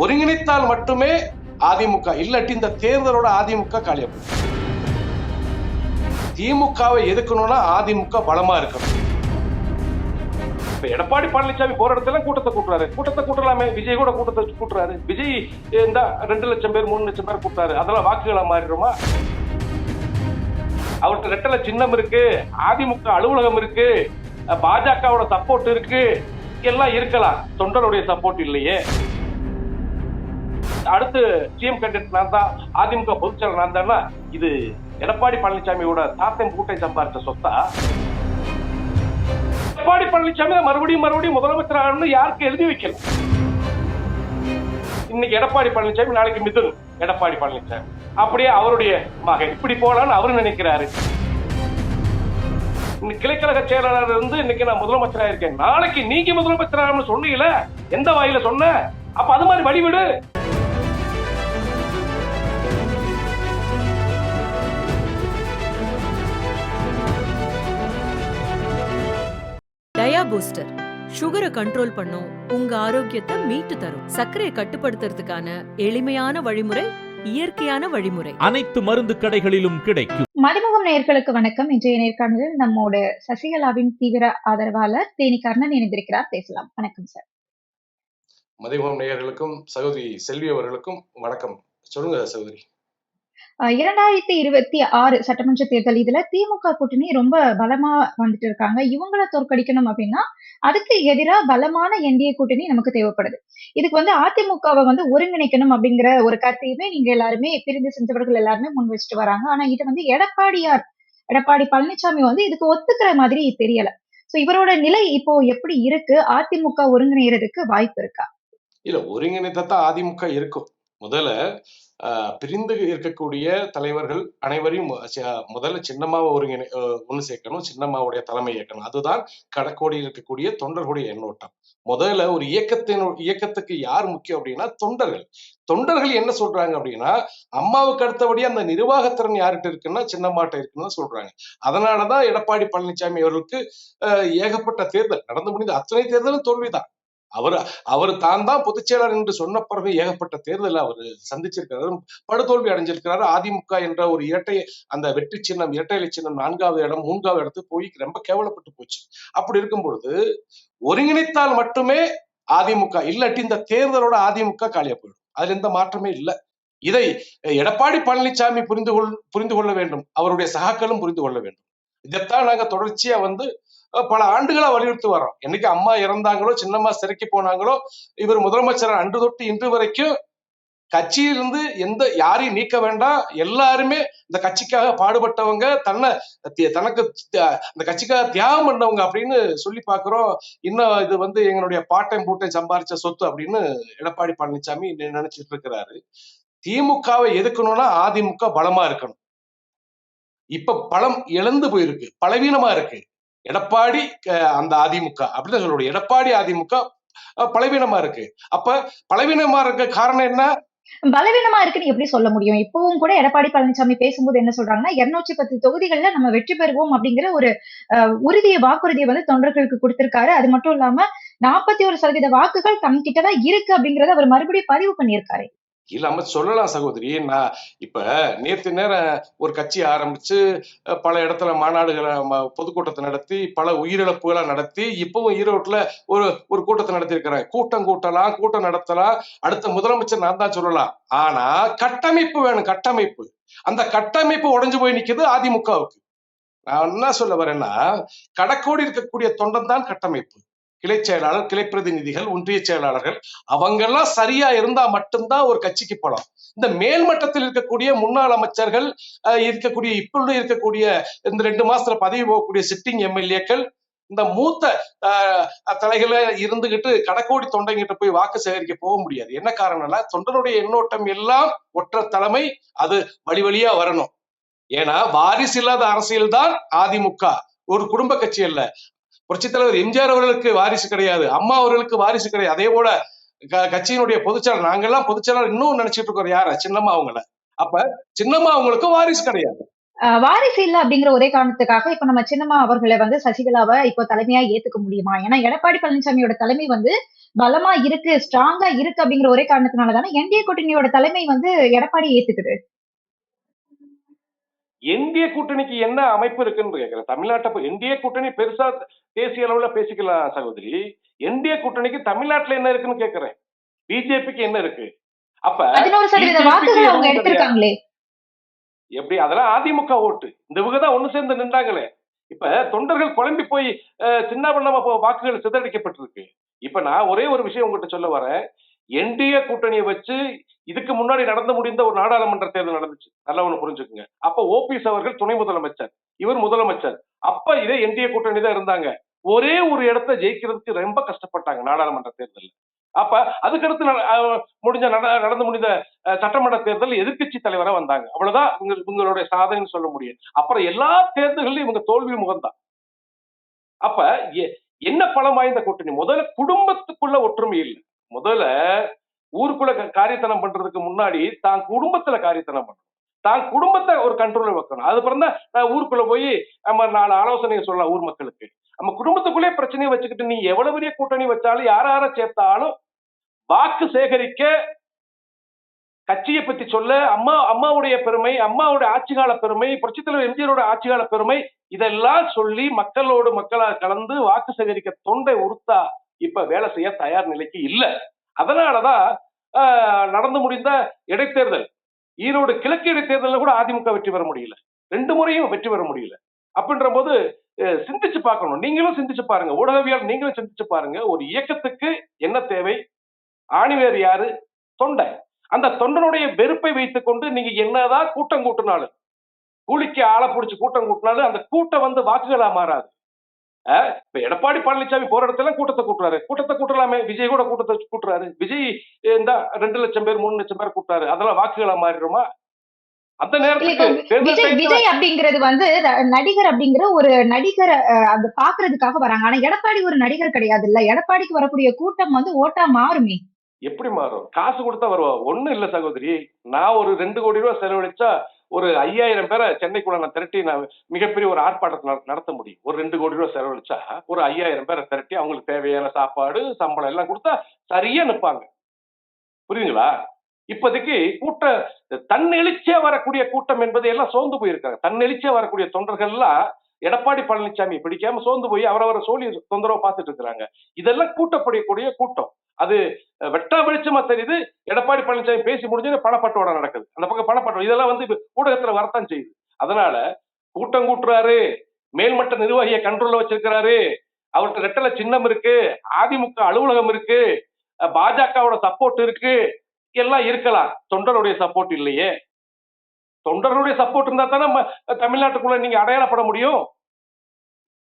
ஒருங்கிணைத்தால் மட்டுமே அதிமுக இல்லாட்டி இந்த தேர்தலோட அதிமுக காலியாகும். திமுகவை எதுக்கணும்னா அதிமுக பலமா இருக்கணும். இப்ப எடப்பாடி பழனிசாமி போற இடத்துல கூட்டத்தை கூட்டுறாரு. கூட்டத்தை கூட்டலாமே. விஜய் கூட கூட்டத்தை கூட்டுறாரு. விஜய் இந்த ரெண்டு லட்சம் பேர் மூணு லட்சம் பேர் கூட்டுறாரு. அதெல்லாம் வாக்குகளா மாறிடுமா அவர்கிட்ட ரெட்டல சின்னம் இருக்கு. அதிமுக அலுவலகம் இருக்கு. பாஜகவோட சப்போர்ட் இருக்கு. எல்லாம் இருக்கலாம். தொண்டருடைய சப்போர்ட் இல்லையே. அடுத்து சிஎம் கேண்டிடேட் நான் தான் அதிமுக பொதுச்செயலர் நான் தானா? இது எடப்பாடி பழனிசாமியோட தாத்தன் கூட்டை சம்பாரிச்ச சொத்தா? எடப்பாடி பழனிசாமி மறுபடியும் மறுபடியும் முதலமைச்சர் ஆகணும்னு யாருக்கு எழுதி வைக்கல. இன்னைக்கு எடப்பாடி பழனிசாமி நாளைக்கு மிதுன் எடப்பாடி பழனிசாமி. அப்படியே அவருடைய மகன். இப்படி போலான்னு அவரு நினைக்கிறாரு. இன்னைக்கு கிளைக்கழக செயலாளர் இருந்து இன்னைக்கு நான் முதலமைச்சரா இருக்கேன் நாளைக்கு நீங்க முதலமைச்சராகணும்னு சொன்னீங்களே எந்த வாயில சொன்ன? அப்ப அது மாதிரி வழிவிடு. பூஸ்டர் சுகரை கண்ட்ரோல் பண்ணும் உங்க ஆரோக்கியத்தை மீட்டு தரும். சர்க்கரையை கட்டுப்படுத்துறதுக்கான எளிமையான வழிமுறை இயற்கையான வழிமுறை. அனைத்து மருந்து கடைகளிலும் கிடைக்கும். மதிமுகம் நேயர்களுக்கு வணக்கம். இன்றைய நேர்காணலில் நம்மோடு சசிகலாவின் தீவிர ஆதரவாளர் தேனி கர்ணன் இணைந்திருக்கிறார். பேசலாம். வணக்கம் சார். மதிமுகம் நேயர்களுக்கும் சகோதரி செல்வி அவர்களுக்கும் வணக்கம். சொல்லுங்க சகோதரி. இரண்டாயிரத்தி இருபத்தி ஆறு சட்டமன்ற தேர்தல் இதுல திமுக கூட்டணி ரொம்ப பலமா வந்துட்டு இருக்காங்க. இவங்கள தோற்கடிக்கணும் அப்படின்னா அதுக்கு எதிரா பலமான என்டிஏ கூட்டணி நமக்கு தேவைப்படுது. இதுக்கு வந்து அதிமுகவை வந்து ஒருங்கிணைக்கணும் அப்படிங்கிற ஒரு கருத்தையுமே நீங்க எல்லாருமே பிரிந்து சென்றவர்கள் எல்லாருமே முன் வச்சுட்டு வராங்க. ஆனா இது வந்து எடப்பாடியார் எடப்பாடி பழனிசாமி வந்து இதுக்கு ஒத்துக்கிற மாதிரி தெரியல. சோ இவரோட நிலை இப்போ எப்படி இருக்கு? அதிமுக ஒருங்கிணைறதுக்கு வாய்ப்பு இருக்கா? இல்ல ஒருங்கிணைத்தான் அதிமுக இருக்கும். முதல்ல பிரிந்து இருக்கக்கூடிய தலைவர்கள் அனைவரையும் முதல்ல சின்னமாவை ஒருங்கிணை ஒன்று சேர்க்கணும். சின்னம்மாவுடைய தலைமை இயக்கணும். அதுதான் கடக்கோடியில் இருக்கக்கூடிய தொண்டர்களுடைய எண்ணோட்டம். முதல்ல ஒரு இயக்கத்தின் இயக்கத்துக்கு யார் முக்கியம் அப்படின்னா தொண்டர்கள். தொண்டர்கள் என்ன சொல்றாங்க அப்படின்னா அம்மாவுக்கு அடுத்தபடி அந்த நிர்வாகத்திறன் யார்கிட்ட இருக்குன்னா சின்னம்மாட்ட இருக்குன்னு சொல்றாங்க. அதனாலதான் எடப்பாடி பழனிசாமி அவர்களுக்கு ஏகப்பட்ட தேர்தல் நடந்து முடிந்த அத்தனை தேர்தலும் தோல்விதான். அவர் அவர் தான் தான் பொதுச்செயலாளர் என்று சொன்ன பிறகு ஏகப்பட்ட தேர்தல் அவர் சந்திச்சிருக்கிறாரு. படுதோல்வி அடைஞ்சிருக்கிறாரு. அதிமுக என்ற ஒரு இரட்டை அந்த வெற்றி சின்னம் இரட்டை இலை சின்னம் நான்காவது இடம் மூன்றாவது இடத்துக்கு போய் ரொம்ப கேவலப்பட்டு போச்சு. அப்படி இருக்கும் பொழுது ஒருங்கிணைத்தால் மட்டுமே அதிமுக இல்லாட்டி இந்த தேர்தலோட அதிமுக காலியா போயிடும். அதுல எந்த மாற்றமே இல்லை. இதை எடப்பாடி பழனிசாமி புரிந்து கொள் புரிந்து கொள்ள வேண்டும். அவருடைய சகாக்களும் புரிந்து கொள்ள வேண்டும். இதைத்தான் நாங்க தொடர்ச்சியா வந்து பல ஆண்டுகளா வலியுறுத்தி வரோம் என்னைக்கு அம்மா இறந்தாங்களோ சின்னம்மா சிறைக்கு போனாங்களோ இவர் முதலமைச்சர் அன்று தொட்டு இன்று வரைக்கும் கட்சியிலிருந்து எந்த யாரையும் நீக்க வேண்டாம். எல்லாருமே இந்த கட்சிக்காக பாடுபட்டவங்க தன்னை தனக்கு அந்த கட்சிக்காக தியாகம் பண்ணவங்க அப்படின்னு சொல்லி பாக்குறோம் இன்னும் இது வந்து எங்களுடைய பாட்டையும் பூட்டையும் சம்பாரிச்ச சொத்து அப்படின்னு எடப்பாடி பழனிசாமி நினைச்சிட்டு இருக்கிறாரு. திமுகவை எதுக்கணும்னா அதிமுக பலமா இருக்கணும். இப்ப பலம் இழந்து போயிருக்கு பலவீனமா இருக்கு. எடப்பாடி அந்த அதிமுக. அப்படின்னு சொல்லுவோம் எடப்பாடி அதிமுக பலவீனமா இருக்கு. அப்ப பலவீனமா இருக்க காரணம் என்ன? பலவீனமா இருக்குன்னு எப்படி சொல்ல முடியும்? இப்பவும் கூட எடப்பாடி பழனிசாமி பேசும்போது என்ன சொல்றாங்கன்னா இருநூற்றி பத்து தொகுதிகள்ல நம்ம வெற்றி பெறுவோம் அப்படிங்கிற ஒரு அஹ், உறுதியை வாக்குறுதியை வந்து தொண்டர்களுக்கு கொடுத்திருக்காரு. அது மட்டும் இல்லாம நாற்பத்தி ஒரு சதவீத வாக்குகள் தம் கிட்டதான் இருக்கு அப்படிங்கறத அவர் மறுபடியும் பதிவு பண்ணியிருக்காரு. இல்லாம சொல்லலாம் சகோதரி. நான் இப்ப நேத்து நேரம் ஒரு கட்சி ஆரம்பிச்சு பல இடத்துல மாநாடுகளை பொதுக்கூட்டத்தை நடத்தி பல உயிரிழப்புகளை நடத்தி இப்பவும் ஈரோட்ல ஒரு ஒரு கூட்டத்தை நடத்தியிருக்கிறேன் கூட்டம் கூட்டலாம் கூட்டம் நடத்தலாம். அடுத்த முதலமைச்சர் நான் தான் சொல்லலாம். ஆனா கட்டமைப்பு வேணும் கட்டமைப்பு. அந்த கட்டமைப்பு உடைஞ்சு போய் நிக்குது அதிமுகவுக்கு. நான் என்ன சொல்ல வரேன்னா கடக்கோடி இருக்கக்கூடிய தொண்டன் தான் கட்டமைப்பு. கிளை செயலாளர் கிளை பிரதிநிதிகள் ஒன்றிய செயலாளர்கள் அவங்கெல்லாம் சரியா இருந்தா மட்டும்தான் ஒரு கட்சிக்கு பலம். இந்த மேல்மட்டத்தில் இருக்கக்கூடிய முன்னாள் அமைச்சர்கள் அஹ், இருக்கக்கூடிய இப்பொழுது இருக்கக்கூடிய இந்த ரெண்டு மாசத்துல பதவி போகக்கூடிய சிட்டிங் எம்எல்ஏக்கள் இந்த மூத்த தலைகளை இருந்துகிட்டு கடக்கோடி தொண்டைங்கிட்ட போய் வாக்கு சேகரிக்க போக முடியாது. என்ன காரணம்னா தொண்டனுடைய எண்ணோட்டம் எல்லாம் ஒற்ற தலைமை அது வழி வழியா வரணும். ஏன்னா வாரிசு இல்லாத அரசியல் தான் அதிமுக. ஒரு குடும்ப கட்சி அல்ல. புரட்சித் தலைவர் எம்ஜிஆர் அவர்களுக்கு வாரிசு கிடையாது. அம்மா அவர்களுக்கு வாரிசு கிடையாது. அதே போல கட்சியினுடைய பொதுச்செயலாளர் நாங்கெல்லாம் பொதுச்சாளர் இன்னும் நினைச்சிட்டு இருக்கோம் யார? சின்னம்மா அவங்கள. அப்ப சின்னம்மா அவங்களுக்கு வாரிசு கிடையாது. வாரிசு இல்ல அப்படிங்கிற ஒரே காரணத்துக்காக இப்ப நம்ம சின்னம்மா அவர்களை வந்து சசிகலாவை இப்போ தலைமையா ஏத்துக்க முடியுமா? ஏன்னா எடப்பாடி பழனிசாமியோட தலைமை வந்து பலமா இருக்கு ஸ்ட்ராங்கா இருக்கு அப்படிங்கிற ஒரே காரணத்தினால தானே என்டிஏ கூட்டணியோட தலைமை வந்து எடப்பாடி ஏத்துக்குது. என்டிஏ கூட்டணிக்கு என்ன அமைப்பு இருக்குன்னு கேட்கிறேன் தமிழ்நாட்டை என்டிஏ கூட்டணி பெருசா தேசிய அளவுல பேசிக்கலாம் சகோதரி? என்டிஏ கூட்டணிக்கு தமிழ்நாட்டுல என்ன இருக்குன்னு கேட்கிறேன் பிஜேபிக்கு என்ன இருக்கு? அப்ப எப்படி? அதெல்லாம் அதிமுக ஓட்டு. இந்த இவங்க தான் ஒண்ணு சேர்ந்து நின்றாங்களே. இப்ப தொண்டர்கள் குழம்பி போய் சின்ன பண்ணாம வாக்குகள் சிதறடிக்கப்பட்டிருக்கு. இப்ப நான் ஒரே ஒரு விஷயம் உங்ககிட்ட சொல்ல வரேன். என்டிஏ கூட்டணியை வச்சு இதுக்கு முன்னாடி நடந்து முடிந்த ஒரு நாடாளுமன்ற தேர்தல் நடந்துச்சு. நல்லா ஒண்ணு புரிஞ்சுக்குங்க. அப்ப ஓபிஎஸ் அவர்கள் துணை முதலமைச்சர். இவர் முதலமைச்சர். அப்ப இதே என்டிஏ கூட்டணி தான் இருந்தாங்க. ஒரே ஒரு இடத்த ஜெயிக்கிறதுக்கு ரொம்ப கஷ்டப்பட்டாங்க நாடாளுமன்ற தேர்தல் அப்ப அதுக்கடுத்து முடிஞ்ச நட- நடந்து முடிந்த சட்டமன்ற தேர்தல் எதிர்க்கட்சி தலைவரா வந்தாங்க. அவ்வளவுதான் இவங்க இவங்களுடைய சாதனைன்னு சொல்ல முடியும். அப்புறம் எல்லா தேர்தல்களிலும் இவங்க தோல்வி முகம்தான். அப்ப எ- என்ன பலம் வாய்ந்த கூட்டணி? முதல்ல குடும்பத்துக்குள்ள ஒற்றுமை இல்லை. முதல்ல ஊருக்குள்ள காரியத்தனம் பண்றதுக்கு முன்னாடி தான் குடும்பத்துல காரியத்தனம் பண்ணணும். தான் குடும்பத்தை ஒரு கண்ட்ரோல் வைக்கணும். அது பிறந்தா நான் ஊருக்குள்ள போய் நம்ம நாலு ஆலோசனை சொல்லலாம் ஊர் மக்களுக்கு. நம்ம குடும்பத்துக்குள்ளே பிரச்சனையை வச்சுக்கிட்டு நீ எவ்வளவு பெரிய கூட்டணி வச்சாலும் யார யார சேர்த்தாலும் வாக்கு சேகரிக்க கட்சியை பத்தி சொல்ல அம்மா அம்மாவுடைய பெருமை அம்மாவுடைய ஆட்சிகால பெருமை புரட்சித் தலைவர் எம்ஜிஆரோட ஆட்சிகால பெருமை இதெல்லாம் சொல்லி மக்களோடு மக்களா கலந்து வாக்கு சேகரிக்க தொண்டை உறுத்தா இப்ப வேலை செய்ய தயார் நிலைக்கு இல்ல. அதனாலதான் ஆஹ், நடந்து முடிந்த இடைத்தேர்தல் ஈரோடு கிழக்கு இடைத்தேர்தலில் கூட அதிமுக வெற்றி பெற முடியல. ரெண்டு முறையும் வெற்றி பெற முடியல. அப்படின்ற போது சிந்திச்சு பார்க்கணும். நீங்களும் சிந்திச்சு பாருங்க. ஊடகவியல் நீங்களும் சிந்திச்சு பாருங்க. ஒரு இயக்கத்துக்கு என்ன தேவை? ஆணிவேர் யாரு? தொண்டை. அந்த தொண்டனுடைய வெறுப்பை வைத்துக்கொண்டு நீங்க என்னதான் கூட்டம் கூட்டினாலும் கூலிக்கு ஆளை பிடிச்சி கூட்டம் கூட்டினாலும் அந்த கூட்டம் வந்து வாக்குகளா மாறாது. இப்ப எடப்பாடி பழனிசாமி போற இடத்துல கூட்டத்தை கூட்டுறாரு. கூட்டத்தை கூட்டலாமே. விஜய் கூட கூட்டத்தை கூட்டுறாரு. விஜய் இந்த ரெண்டு லட்சம் பேர் மூணு லட்சம் பேர் கூட்டாரு அதெல்லாம் வாக்குகளா மாறிடுமா? அந்த நேரத்துக்கு தேர்தல் விஜய் அப்படிங்கிறது வந்து நடிகர் அப்படிங்கிற ஒரு நடிகரை அது பாக்குறதுக்காக வராங்க. ஆனா எடப்பாடி ஒரு நடிகர் கிடையாது இல்ல எடப்பாடிக்கு வரக்கூடிய கூட்டம் வந்து ஓட்டா மாறுமே. எப்படி மாறும்? காசு கொடுத்தா வருவா? ஒண்ணும் இல்ல சகோதரி. நான் ஒரு ரெண்டு கோடி ரூபாய் செலவழிச்சா ஒரு ஐயாயிரம் பேரை சென்னைக்குள்ள நான் திரட்டி நான் மிகப்பெரிய ஒரு ஆர்ப்பாட்டத்தை நடத்த முடியும். ஒரு ரெண்டு கோடி ரூபாய் செலவழிச்சா ஒரு ஐயாயிரம் பேரை திரட்டி அவங்களுக்கு தேவையான சாப்பாடு சம்பளம் எல்லாம் கொடுத்தா சரியா நிற்பாங்க புரியுதுங்களா? இப்போதைக்கு கூட்ட தன்னெழுச்சியா வரக்கூடிய கூட்டம் என்பதை எல்லாம் சோர்ந்து போயிருக்காங்க. தன்னெழுச்சியா வரக்கூடிய தொண்டர்கள் எல்லாம் எடப்பாடி பழனிசாமி பிடிக்காம சோர்ந்து போய் அவரவரை சோழி தொந்தரவு பார்த்துட்டு இருக்கிறாங்க. இதெல்லாம் கூட்டப்படக்கூடிய கூட்டம். அது வெட்டா வெளிச்சமா தெரியுது. எடப்பாடி பழனிசாமி பேசி முடிஞ்சது பணப்பட்டுவாடம் நடக்குது. அந்த பக்கம் பணப்பட்டுவாடம் இதெல்லாம் வந்து ஊடகத்துல வரத்தான் செய்யுது. அதனால கூட்டம் கூட்டுறாரு மேல்மட்ட நிர்வாகியை கண்ட்ரோல்ல வச்சிருக்கிறாரு. அவர்கிட்ட ரெட்டல சின்னம் இருக்கு அதிமுக அலுவலகம் இருக்கு பாஜகவோட சப்போர்ட் இருக்கு. எல்லாம் இருக்கலாம். தொண்டருடைய சப்போர்ட் இல்லையே. தொண்டருடைய சப்போர்ட் இருந்தா தானே நம்ம தமிழ்நாட்டுக்குள்ள நீங்க அடையாளப்பட முடியும் இப்ப அப்போ இதைத்தான் நாங்க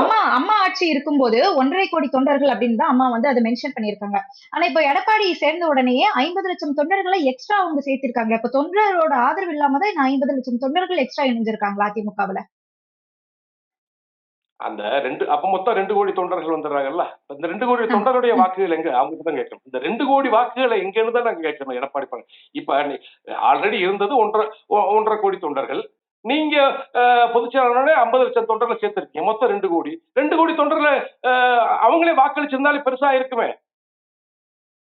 அம்மா அம்மா ஆட்சி இருக்கும்போது ஒன்றரை கோடி தொண்டர்கள் அப்படின்னு தான் அம்மா வந்து அதை மென்ஷன் பண்ணியிருக்காங்க. ஆனா இப்போ எடப்பாடி சேர்ந்த உடனேயே ஐம்பது லட்சம் தொண்டர்களை எக்ஸ்ட்ரா அவங்க சேர்த்திருக்காங்க. இப்ப தொண்டரோட ஆதரவு இல்லாம தான் ஐம்பது லட்சம் தொண்டர்கள் எக்ஸ்ட்ரா இணைஞ்சிருக்காங்களா அதிமுகவுல? அந்த ரெண்டு அப்ப மொத்தம் ரெண்டு கோடி தொண்டர்கள் வந்துடுறாங்கல்ல? இந்த ரெண்டு கோடி. தொண்டருடைய வாக்குகள் எங்க? அவங்க தான் கேட்கணும். இந்த ரெண்டு கோடி வாக்குகளை எங்கன்னு தான் நாங்க கேட்கணும்? எடப்பாடி பழனி இப்ப ஆல்ரெடி இருந்தது ஒன்றரை ஒன்றரை கோடி தொண்டர்கள். நீங்க அஹ், ஐம்பது லட்சம் தொண்டர்களை சேர்த்திருக்கீங்க. மொத்தம் ரெண்டு கோடி. ரெண்டு கோடி தொண்டர்களை அவங்களே வாக்களிச்சிருந்தாலே பெருசா இருக்குமே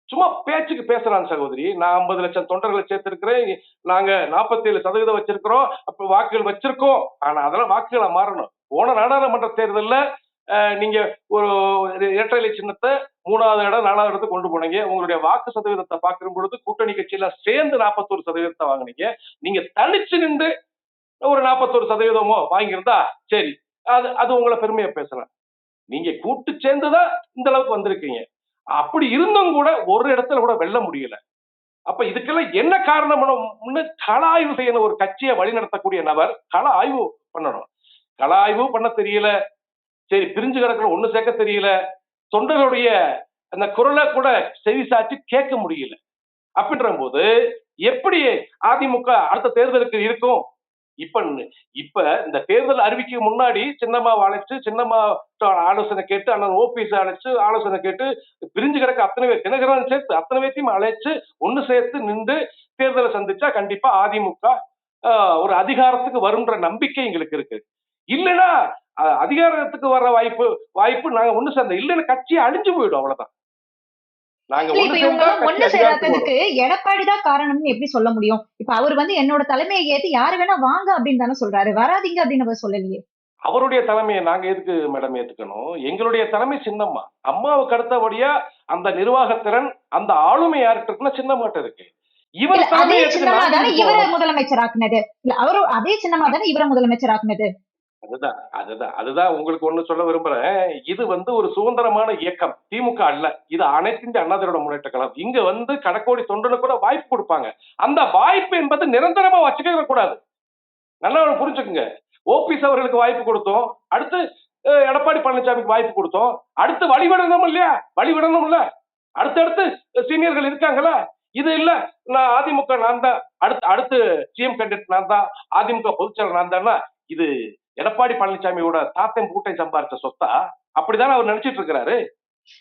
சும்மா பேச்சுக்கு பேசுறாங்க சகோதரி. நான் ஐம்பது லட்சம் தொண்டர்களை சேர்த்திருக்கிறேன். நாங்க 47% சதவீதம் வச்சிருக்கிறோம். அப்ப வாக்குகள் வச்சிருக்கோம். ஆனா அதெல்லாம் வாக்குகளை மாறணும். போன நாடாளுமன்ற தேர்தல்ல நீங்க ஒரு இரட்டை இலை சின்னத்தை மூணாவது இடம் நாலாவது இடத்துக்கு கொண்டு போனீங்க. உங்களுடைய வாக்கு சதவீதத்தை பார்க்கும் பொழுது கூட்டணி கட்சியில சேர்ந்து 41% சதவீதத்தை வாங்குனீங்க. நீங்க தனிச்சு நின்று ஒரு 41% சதவீதமோ வாங்கியிருந்தா சரி. அது அது உங்களை பெருமையா பேசலாம். நீங்க கூட்டு சேர்ந்துதான் இந்த அளவுக்கு வந்திருக்கீங்க. அப்படி இருந்தும் கூட ஒரு இடத்துல கூட வெல்ல முடியல. அப்ப இதுக்கெல்லாம் என்ன காரணம்னு கள ஆய்வு செய்யணும் ஒரு கட்சியை வழிநடத்தக்கூடிய நபர் கள ஆய்வு பண்ணணும். கள ஆய்வு பண்ண தெரியல. சரி பிரிஞ்சு கிடக்கிற ஒண்ணு சேர்க்க தெரியல. தொண்டர்களுடைய அந்த குரலை கூட செவி சாச்சு கேட்க முடியல. அப்படின்ற போது எப்படி அதிமுக அடுத்த தேர்தலுக்கு இருக்கும்? இப்ப இப்ப இந்த தேர்தல் அறிவிக்க முன்னாடி சின்னம்மாவை அழைச்சு சின்னம்மா ஆலோசனை கேட்டு அண்ணன் ஓபிஎஸ் அழைச்சு ஆலோசனை கேட்டு பிரிஞ்சு கிடக்க அத்தனை பேர் தினகரன் சேர்த்து அத்தனை பேர்த்தையும் அழைச்சு ஒண்ணு சேர்த்து நின்று தேர்தலை சந்திச்சா கண்டிப்பா அதிமுக ஆஹ், ஒரு அதிகாரத்துக்கு வரும்ன்ற நம்பிக்கை எங்களுக்கு இருக்கு. இல்லைன்னா அதிகாரத்துக்கு வர்ற வாய்ப்பு வாய்ப்பு நாங்க ஒண்ணு சேர்ந்த இல்லைன்னா கட்சி அழிஞ்சு போயிடும் அவ்வளவுதான். ஒண்ணு சேராததுக்கு எடப்பாடி தான் காரணம்னு எப்படி சொல்ல முடியும்? இப்ப அவர் வந்து என்னோட தலைமையை ஏத்து யாரு வேணா வாங்க அப்படின்னு தானே சொல்றாரு. வராதீங்க அப்படின்னு அவர் சொல்லலையே. அவருடைய தலைமையை நாங்க எதுக்கு மேடம் ஏத்துக்கணும்? எங்களுடைய தலைமை சின்னம்மா. அம்மாவுக்கு அடுத்தபடியா அந்த நிர்வாகத்திறன் அந்த ஆளுமை யார்கிட்ட இருக்குன்னா சின்னம்மாட்ட இருக்கு. இவர் தலைமை? முதலமைச்சர் ஆக்குனது இல்ல அவரும் அதே சின்னமா தானே இவரை முதலமைச்சர் ஆக்குனது அதுதான் அதுதான் அதுதான் உங்களுக்கு ஒண்ணு சொல்ல விரும்புறேன். இது வந்து ஒரு சுதந்திரமான இயக்கம். திமுக அல்ல. இது அனைத்து இந்திய அண்ணா திராவிட முன்னேற்ற கழகம். இங்க வந்து கடக்கோடி தொண்டனு கூட வாய்ப்பு கொடுப்பாங்க. அந்த வாய்ப்பு என்பது நிரந்தரமா வச்சுக்க கூடாது. நல்லா புரிஞ்சுக்குங்க. ஓபிஎஸ் அவர்களுக்கு வாய்ப்பு கொடுத்தோம். அடுத்து எடப்பாடி பழனிசாமிக்கு வாய்ப்பு கொடுத்தோம். அடுத்து வழிவிடணும் இல்லையா? வழிவிடணும்ல அடுத்தடுத்து சீனியர்கள் இருக்காங்களா? இது இல்ல. நான் அதிமுக நான் தான். அடுத்து அடுத்து சிஎம் கேண்டிடேட் நான் தான். அதிமுக பொதுச்செயலர் நான் தானா? இது எடப்பாடி பழனிசாமியோட தாத்தன் பூட்டை சம்பாரிச்ச சொத்தா? அப்படிதானே அவர் நினைச்சிட்டு இருக்கிறாரு.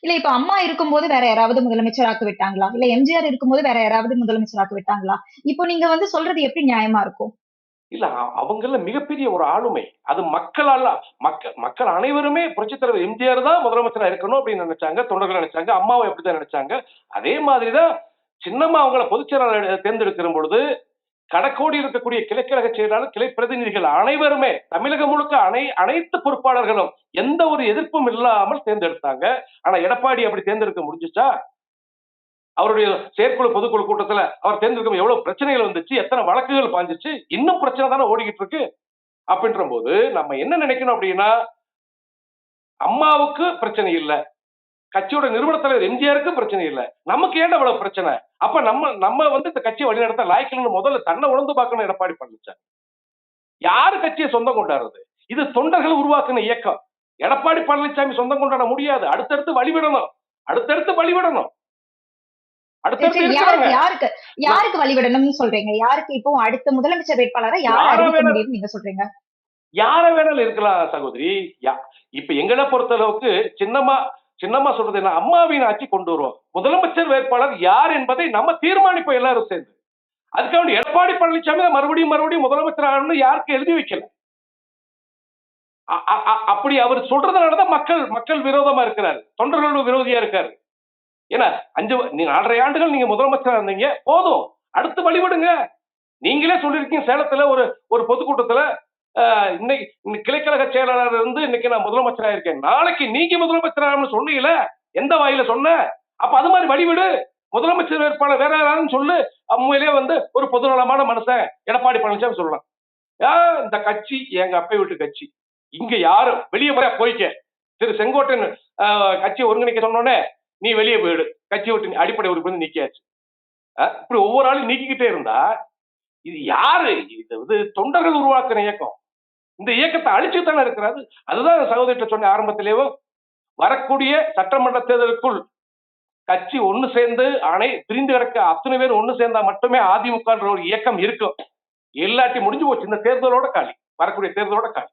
இல்ல இப்ப அம்மா இருக்கும்போது வேற யாராவது முதலமைச்சர் ஆக்க விட்டாங்களா? இல்ல எம்ஜிஆர் இருக்கும்போது வேற யாராவது முதலமைச்சர் ஆக்க விட்டாங்களா? இப்போ நீங்க வந்து சொல்றது எப்படி நியாயமா இருக்கும்? இல்ல அவங்கள மிகப்பெரிய ஒரு ஆளுமை. அது மக்களால மக்கள் மக்கள் அனைவருமே புரட்சித் தலைவர் எம்ஜிஆர் தான் முதலமைச்சரா இருக்கணும் அப்படின்னு நினைச்சாங்க தொண்டர்கள் நினைச்சாங்க அம்மாவை அப்படிதான் நினைச்சாங்க. அதே மாதிரிதான் சின்னம்மா அவங்கள பொதுச்செயலாளர் தேர்ந்தெடுக்கிற பொழுது கடக்கோடி இருக்கக்கூடிய கிளைக்கழக செயலாளர் கிளை பிரதிநிதிகள் அனைவருமே தமிழகம் முழுக்க அனை அனைத்து பொறுப்பாளர்களும் எந்த ஒரு எதிர்ப்பும் இல்லாமல் தேர்ந்தெடுத்தாங்க. ஆனா எடப்பாடி அப்படி தேர்ந்தெடுக்க முடிஞ்சுச்சா? அவருடைய செயற்குழு பொதுக்குழு கூட்டத்துல அவர் தேர்ந்தெடுக்கும் எவ்வளவு பிரச்சனைகள் வந்துச்சு எத்தனை வழக்குகள் பாஞ்சிச்சு இன்னும் பிரச்சனை தானே ஓடிக்கிட்டு இருக்கு? அப்படின்ற போது நம்ம என்ன நினைக்கணும் அப்படின்னா அம்மாவுக்கு பிரச்சனை இல்லை கட்சியோட நிறுவன தலைவர் எம்ஜிஆருக்கு பிரச்சனை இல்ல. நமக்கு ஏன் அவ்வளவு பிரச்சனை? அப்ப நம்ம நம்ம வந்து இந்த கட்சியை வழிநடத்த லாய்க்கணும்னு முதல்ல தன்னை உணர்ந்து பார்க்கணும் எடப்பாடி பழனிசாமி யாரு கட்சியை சொந்தம் கொண்டாடுறது? இது தொண்டர்கள் உருவாக்குன இயக்கம். எடப்பாடி பழனிசாமி சொந்தம் கொண்டாட முடியாது. அடுத்தடுத்து வழிவிடணும். அடுத்தடுத்து வழிவிடணும். யாருக்கு யாருக்கு வழிவிடணும்னு சொல்றீங்க? யாருக்கு இப்போ அடுத்த முதலமைச்சர் வேட்பாளரை யாரை நீங்க சொல்றீங்க? யார வேணாலும் இருக்கலாம் சகோதரி. யா- இப்ப எங்களை பொறுத்த அளவுக்கு சின்னம்மா சின்னம்மா சொல்றது என்ன? அம்மாவின் ஆட்சி கொண்டு வருவோம் முதலமைச்சர் வேட்பாளர் யார் என்பதை நம்ம தீர்மானிப்போம் எல்லாரும் சேர்ந்து. அதுக்காக எடப்பாடி பழனிசாமி தான் மறுபடியும் மறுபடியும் முதலமைச்சர் ஆகணும்னு யாருக்கு எழுதி வைக்கல. அப்படி அவர் சொல்றதுனாலதான் மக்கள் மக்கள் விரோதமா இருக்கிறார். தொண்டர்கள் விரோதியா இருக்காரு. ஏன்னா அஞ்சு நீங்க நீ நாலரை ஆண்டுகள் நீங்க முதலமைச்சரா இருந்தீங்க போதும். அடுத்து வழிபடுங்க. நீங்களே சொல்லியிருக்கீங்க சேலத்துல ஒரு ஒரு பொதுக்கூட்டத்துல இன்னைக்கு கிளைக்கழக செயலாளர் இருந்து இன்னைக்கு நான் முதலமைச்சரா இருக்கேன். நாளைக்கு நீங்க முதலமைச்சராகனு சொன்னீங்கல எந்த வாயில சொன்ன? அப்ப அது மாதிரி வழிவிடு. முதலமைச்சர் வேட்பாளர் வேற யாராவது சொல்லு. உண்மையிலேயே வந்து ஒரு பொதுநலமான மனுஷன் எடப்பாடி பழனிசாமி சொல்லலாம். ஆ, இந்த கட்சி? எங்க அப்பை வீட்டு கட்சி. இங்க யாரும் வெளியே போய் போய்க்க. திரு செங்கோட்டன் கட்சி ஒருங்கிணைக்க சொன்னோடனே நீ வெளியே போயிடு. கட்சி விட்டு நீ அடிப்படை உறுப்பினர் நீக்கியாச்சு. இப்படி ஒவ்வொரு ஆளும் நீக்கிக்கிட்டே இருந்தா இது யாரு? இது வந்து தொண்டர்கள் உருவாக்குற இயக்கம். இந்த இயக்கத்தை அழிச்சு தானே இருக்கிறாரு? அதுதான் சகோதரிட்ட சொன்ன ஆரம்பத்திலேயோ வரக்கூடிய சட்டமன்ற தேர்தலுக்குள் கட்சி ஒன்று சேர்ந்து அணை பிரிந்து கிடக்க அத்தனை பேர் ஒன்று சேர்ந்தா மட்டுமே அதிமுகன்ற ஒரு இயக்கம் இருக்கும். எல்லாத்தையும் முடிஞ்சு போச்சு. இந்த தேர்தலோட காலி. வரக்கூடிய தேர்தலோட காலி.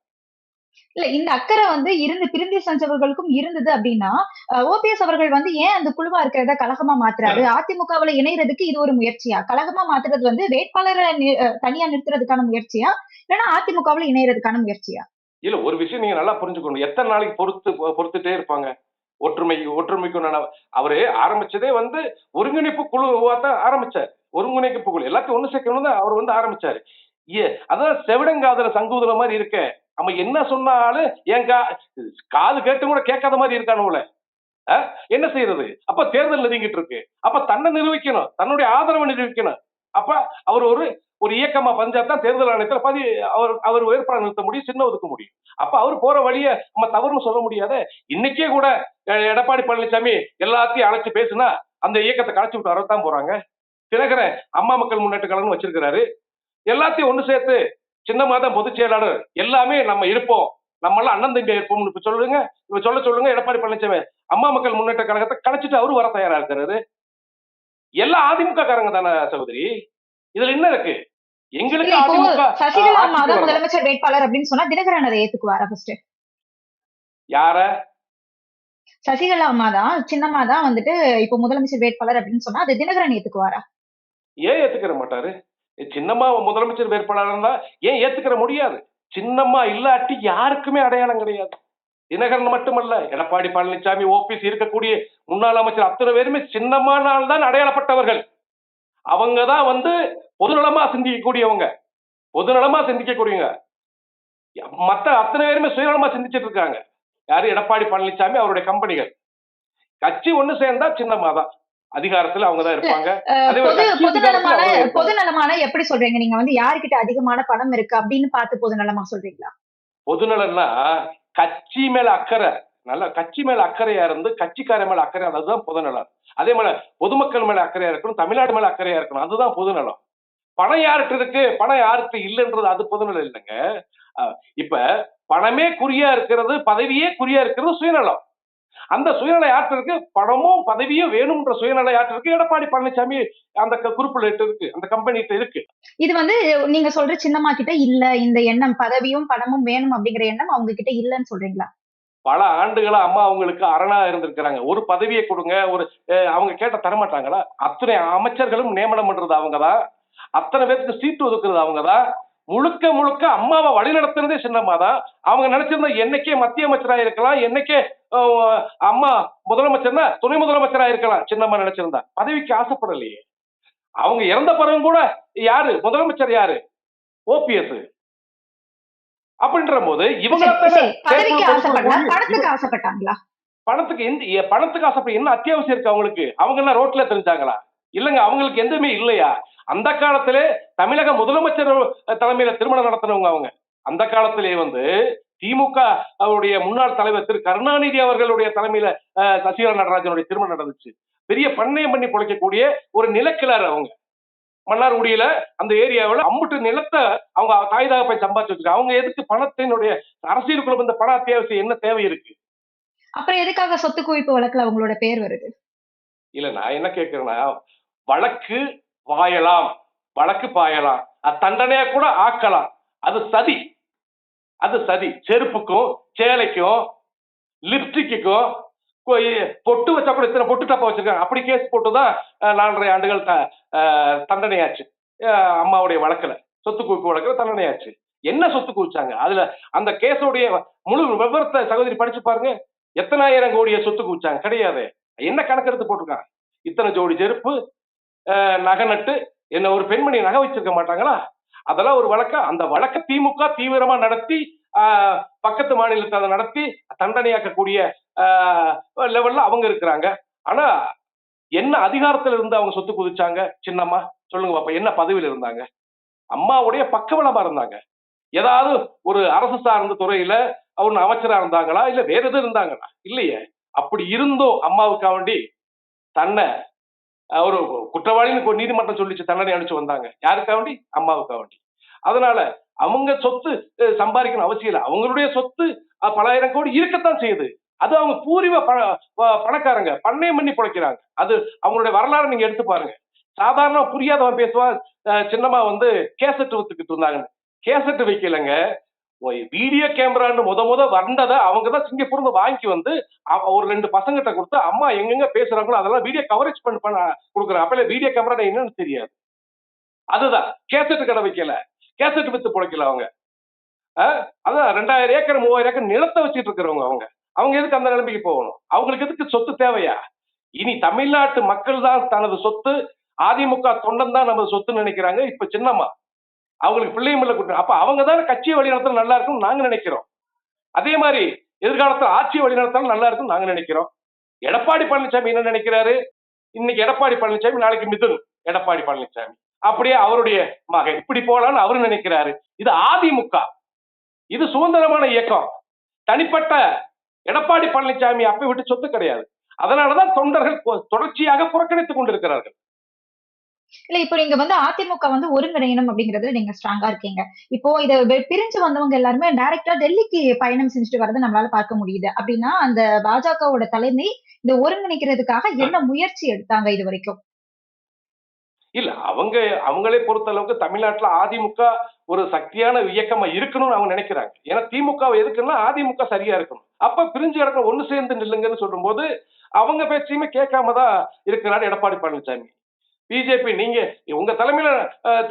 இல்ல இந்த அக்கறை வந்து இருந்து பிரிந்து சென்றவர்களுக்கும் இருந்தது அப்படின்னா ஓபிஎஸ் அவர்கள் வந்து ஏன் அந்த குழுவா இருக்கிறத கழகமா மாத்துறாரு? அதிமுகவுல இணையறதுக்கு இது ஒரு முயற்சியா? கழகமா மாத்துறது வந்து வேட்பாளரை தனியா நிறுத்துறதுக்கான முயற்சியா? இல்லைன்னா அதிமுகவுல இணையறதுக்கான முயற்சியா? இல்ல ஒரு விஷயம் நீங்க நல்லா புரிஞ்சுக்கணும். எத்தனை நாளைக்கு பொறுத்து பொறுத்துட்டே இருப்பாங்க? ஒற்றுமை ஒற்றுமைக்கு அவரு ஆரம்பிச்சதே வந்து ஒருங்கிணைப்பு குழுவா தான் ஆரம்பிச்சார். ஒருங்கிணைப்பு குழு. எல்லாத்தையும் ஒண்ணு சேர்க்கணும் தான் அவர் வந்து ஆரம்பிச்சாரு. அதான் செவிடங்காதல சங்கூதுல மாதிரி இருக்க. நம்ம என்ன சொன்னாலும் என் கா காது கேட்டு கூட கேட்காத மாதிரி இருக்கானுல என்ன செய்யறது? அப்ப தேர்தல் நெருங்கிட்டு இருக்கு. அப்ப தன்னை நிரூபிக்கணும். தன்னுடைய ஆதரவை நிரூபிக்கணும். அப்ப அவர் ஒரு ஒரு இயக்கமா பஞ்சா தான் தேர்தல் ஆணையத்துல பதி அவர் அவர் வேட்பாளர் நிறுத்த முடியும் சின்ன ஒதுக்க முடியும். அப்ப அவர் போற வழிய நம்ம தவறுன்னு சொல்ல முடியாத. இன்னைக்கே கூட எடப்பாடி பழனிசாமி எல்லாத்தையும் அழைச்சு பேசுனா அந்த இயக்கத்தை கலைச்சு விட்டு வரத்தான் போறாங்க. தினகரன் அம்மா மக்கள் முன்னேற்ற கழகம் வச்சிருக்கிறாரு. எல்லாத்தையும் ஒண்ணு சேர்த்து சின்னமா தான் பொதுச் செயலாளர். எல்லாமே நம்ம இருப்போம். நம்ம எல்லாம் அண்ணன் தம்பியா இருப்போம்னு இப்ப சொல்லுங்க. இப்ப சொல்ல சொல்லுங்க எடப்பாடி பழனிசாமி அம்மா மக்கள் முன்னேற்ற கழகத்தை கலைச்சிட்டு அவரு வர தயாரா இருக்கிறாரு எல்லாம் அதிமுக காரங்க தானே சகோதரி? இதுல என்ன இருக்கு? எங்களுக்கு அதிமுக சசிகலா. முதலமைச்சர் வேட்பாளர் அப்படின்னு சொன்னா தினகரன் அதை ஏத்துக்குவாரா ஃபர்ஸ்ட் யார? சசிகலா அம்மா தான் சின்னம்மா தான் வந்துட்டு இப்போ முதலமைச்சர் வேட்பாளர் அப்படின்னு சொன்னா அது தினகரன் ஏத்துக்குவாரா? ஏன் ஏத்துக்கிற மாட்டாரு? சின்னம்மா முதலமைச்சர் வேட்பாளர் இருந்தா ஏன் ஏத்துக்கிற முடியாது? சின்னம்மா இல்லாட்டி யாருக்குமே அடையாளம் கிடையாது. தினகரன் மட்டுமல்ல எடப்பாடி பழனிசாமி ஓபிஎஸ் இருக்கக்கூடிய முன்னாள் அமைச்சர் அத்தனை பேருமே சின்னம்மானால் தான் அடையாளப்பட்டவர்கள். அவங்க தான் வந்து பொதுநலமா சிந்திக்கக்கூடியவங்க. பொதுநலமா சிந்திக்கக்கூடியவங்க. மத்த அத்தனை பேருமே சுயநலமா சிந்திச்சிட்டு இருக்காங்க. யாரு? எடப்பாடி பழனிசாமி அவருடைய கம்பெனிகள். கட்சி ஒண்ணு சேர்ந்தா சின்னம்மா தான் அதிகாரத்துல அவங்க தான் இருப்பாங்க. அஹ் அதே மாதிரி பொது கட்சி பொது அதிகாரத்துல நலமான அவங்க இருப்பாங்க. பொது நலமான எப்படி சொல்றீங்க? நீங்க வந்து யாருக்கிட்ட அதிகமான பணம் இருக்கு அப்படின்னு பார்த்து பொது நலமா சொல்றீங்களா? பொதுநலன்னா கட்சி மேல அக்கறை. நல்ல கட்சி மேல அக்கறையா இருந்து கட்சிக்கார மேல அக்கறை அதுதான் பொதுநலம் அதே மேல பொதுமக்கள் மேல அக்கறையா இருக்கணும் தமிழ்நாடு மேல அக்கறையா இருக்கணும் அதுதான் பொதுநலம் பணம் யார்கிட்ட இருக்கு? பணம் யாருக்கு இல்லைன்றது அது பொதுநலம் இல்லைங்க. இப்ப பணமே குறியா இருக்கிறது பதவியே குறியா இருக்கிறது சுயநலம். அந்த யார்கிட்ட இருக்கு பணமும் பதவியும் வேணும்ன்ற யார்கிட்ட இருக்கு எடப்பாடி பழனிசாமி அந்த குறிப்புல இருக்கு. அந்த கம்பெனிகிட்ட இருக்கு. இது வந்து நீங்க சொல்ற சின்னம்மா கிட்ட இல்ல. இந்த எண்ணம் பதவியும் பணமும் வேணும் அப்படிங்கிற எண்ணம் அவங்க கிட்ட இல்லன்னு சொல்றீங்களா? பல ஆண்டுகளா அம்மா அவங்களுக்கு அரணா இருந்திருக்கிறாங்க. ஒரு பதவியை கொடுங்க ஒரு அவங்க கேட்ட தரமாட்டாங்களா? அத்தனை அமைச்சர்களும் நியமனம் பண்றது அவங்கதான். அத்தனை பேருக்கு சீட்டு ஒதுக்குறது அவங்கதான். முழுக்க முழுக்க அம்மாவை வழிநடத்துனதே சின்னம்மா தான் அவங்க நினைச்சிருந்தா என்னைக்கே மத்திய அமைச்சரா இருக்கலாம் என்னைக்கே அம்மா முதலமைச்சர்னா துணை முதலமைச்சரா இருக்கலாம் சின்னம்மா நினைச்சிருந்தா. பதவிக்கு ஆசைப்படலையே. அவங்க இறந்த பிறகு கூட யாரு? முதலமைச்சர் யாரு? ஓபிஎஸ். அப்படின்ற போது இவங்க பணத்துக்கு எந்த பணத்துக்கு ஆசைப்பட என்ன அத்தியாவசியம் இருக்கு அவங்களுக்கு? அவங்க என்ன ரோட்ல தெரிஞ்சாங்களா? இல்லங்க அவங்களுக்கு எதுவுமே இல்லையா? அந்த காலத்திலே தமிழக முதலமைச்சர் தலைமையில திருமணம் நடத்தினவங்க அவங்க. அந்த காலத்திலே வந்து திமுக அவருடைய முன்னாள் தலைவர் திரு கருணாநிதி அவர்களுடைய தலைமையில சசிகலா நடராஜனுடைய திருமணம் நடந்துச்சு. பெரிய பண்ணையம் பண்ணி பிழைக்கக்கூடிய ஒரு நிலக்கிழார் அவங்க. மன்னார்குடியில அந்த ஏரியாவில் அம்புட்டு நிலத்தை அவங்க தாய் தகப்பை சம்பாதிச்சு வச்சிருக்காங்க. அவங்க எதுக்கு பணத்தினுடைய அரசியலுக்குள்ள வந்து பண அத்தியாவசியம் என்ன தேவை இருக்கு? அப்புறம் எதுக்காக சொத்து குவிப்பு வழக்குல அவங்களோட பேர் வருது? இல்ல நான் என்ன கேட்கிறேன்னா வழக்கு பாயலாம் வழக்கு பாயலாம் அது தண்டனையா கூட ஆக்கலாம். அது சதி. அது சதி. செருப்புக்கும் சேலைக்கும் லிப்ஸ்டிக்கும் பொட்டு வச்சா கூட இத்தனை பொட்டு டப்பா வச்சிருக்காங்க. அப்படி கேஸ் போட்டு தான் நாலரை ஆண்டுகள் த- தண்டனையாச்சு. அம்மாவுடைய வழக்கில். சொத்து குவிப்பு வழக்கில் தண்டனையாச்சு. என்ன சொத்து குவிச்சாங்க? அதுல அந்த கேஸோடைய முழு விவரத்தை சகோதரி படிச்சு பாருங்க. எத்தனாயிரம் கோடிய சொத்து குவிச்சாங்க? கிடையாது. என்ன கணக்கெடுத்து போட்டிருக்காங்க? இத்தனை ஜோடி செருப்பு நகை நட்டு என்ன ஒரு பெண்மணி நகை வச்சிருக்க மாட்டாங்களா? அதெல்லாம் ஒரு வழக்க அந்த வழக்க திமுக தீவிரமா நடத்தி ஆஹ், பக்கத்து மாநிலத்தை அதை நடத்தி தண்டனையாக்கக்கூடிய லெவல்ல அவங்க இருக்கிறாங்க. ஆனா என்ன அதிகாரத்துல இருந்து அவங்க சொத்து குதிச்சாங்க? சின்னம்மா சொல்லுங்க பாப்பா என்ன பதவியில இருந்தாங்க? அம்மாவுடைய பக்கவளமா இருந்தாங்க ஏதாவது ஒரு அரசு சார்ந்த துறையில அவங்க அமைச்சரா இருந்தாங்களா? இல்ல வேற எதுவும் இருந்தாங்களா? இல்லையே. அப்படி இருந்தும் அம்மாவுக்காக வேண்டி. தன்னை ஒரு குற்றவாளின்னு நீதிமன்றம் சொல்லிச்சு தண்டனை அனுப்பிச்சு வந்தாங்க. யாருக்காக வேண்டி அம்மாவுக்காக வேண்டி அதனால அவங்க சொத்து சம்பாதிக்கணும் அவசியம் இல்லை. அவங்களுடைய சொத்து பலாயிரம் கோடி இருக்கத்தான் செய்யுது. அது அவங்க பூர்வீக பண பணக்காரங்க. பண்ணையம் பண்ணி பிழைக்கிறாங்க. அது அவங்களுடைய வரலாறு நீங்க எடுத்து பாருங்க. சாதாரண புரியாதவன் பேசுவான் சின்னமா சின்னம்மா வந்து கேசட் வித்துக்கிட்டு இருந்தாங்க கேசட் வைக்கலங்க. வீடியோ கேமரான்னு முத முத வந்ததை அவங்க தான் சிங்கப்பூர்ல வாங்கி வந்து அவ- ஒரு ரெண்டு பசங்கிட்ட கொடுத்து அம்மா எங்கெங்க பேசுறாங்களோ அதெல்லாம் வீடியோ கவரேஜ் பண்ணி பண்ண கொடுக்குறேன். அப்பல வீடியோ கேமரா என்னன்னு தெரியாது. அதுதான். கேசட் கடை வைக்கல. கேசட் வித்து பிழைக்கல அவங்க. அதான் ரெண்டாயிரம் ஏக்கர் மூவாயிரம் ஏக்கர் நிலத்தை வச்சுட்டு இருக்கிறவங்க அவங்க. அவங்க எதுக்கு அந்த நிலைமைக்கு போகணும்? அவங்களுக்கு எதுக்கு சொத்து தேவையா? இனி தமிழ்நாட்டு மக்கள் தான் தனது சொத்து அதிமுக தொண்டன் தான் நமது சொத்துன்னு நினைக்கிறாங்க. இப்ப சின்னம்மா அவங்களுக்கு பிள்ளையும் இல்லை கூட்டம் அப்போ அவங்க தான் கட்சியை வழிநடத்தல் நல்லா இருக்கும்னு நாங்க நினைக்கிறோம். அதே மாதிரி எதிர்காலத்துல ஆட்சியை வழிநடத்தாலும் நல்லா இருக்கும்னு நாங்க நினைக்கிறோம். எடப்பாடி பழனிசாமி என்ன நினைக்கிறாரு? இன்னைக்கு எடப்பாடி பழனிசாமி நாளைக்கு மிதுன் எடப்பாடி பழனிசாமி அப்படியே அவருடைய மகன். இப்படி போலான்னு அவரு நினைக்கிறாரு. இது அதிமுக. இது சுதந்திரமான இயக்கம். தனிப்பட்ட எடப்பாடி பழனிசாமி அப்பை விட்டு சொத்து கிடையாது. அதனாலதான் தொண்டர்கள் தொடர்ச்சியாக புறக்கணித்துக் கொண்டிருக்கிறார்கள். இல்ல இப்போ நீங்க வந்து அதிமுக வந்து ஒருங்கிணையணும் அப்படிங்கறதுல நீங்க ஸ்ட்ராங்கா இருக்கீங்க. இப்போ இத வெ- பிரிஞ்சு வந்தவங்க எல்லாருமே டைரக்டா டெல்லிக்கு பயணம் செஞ்சுட்டு வரதை நம்மளால பார்க்க முடியுது. அப்படின்னா அந்த பாஜகவோட தலைமை இந்த ஒருங்கிணைக்கிறதுக்காக என்ன முயற்சி எடுத்தாங்க இது வரைக்கும்? இல்ல அவங்க அவங்களே பொறுத்த அளவுக்கு தமிழ்நாட்டுல அதிமுக ஒரு சக்தியான இயக்கமா இருக்கணும்னு அவங்க நினைக்கிறாங்க. ஏன்னா திமுக எதுக்குன்னா அதிமுக சரியா இருக்கணும். அப்ப பிரிஞ்சு கிடக்க ஒண்ணு சேர்ந்து நில்லுங்கன்னு சொல்லும்போது அவங்க பேச்சையுமே கேட்காம தான் இருக்கிறாரு எடப்பாடி பழனிசாமி பிஜேபி நீங்க உங்க தலைமையில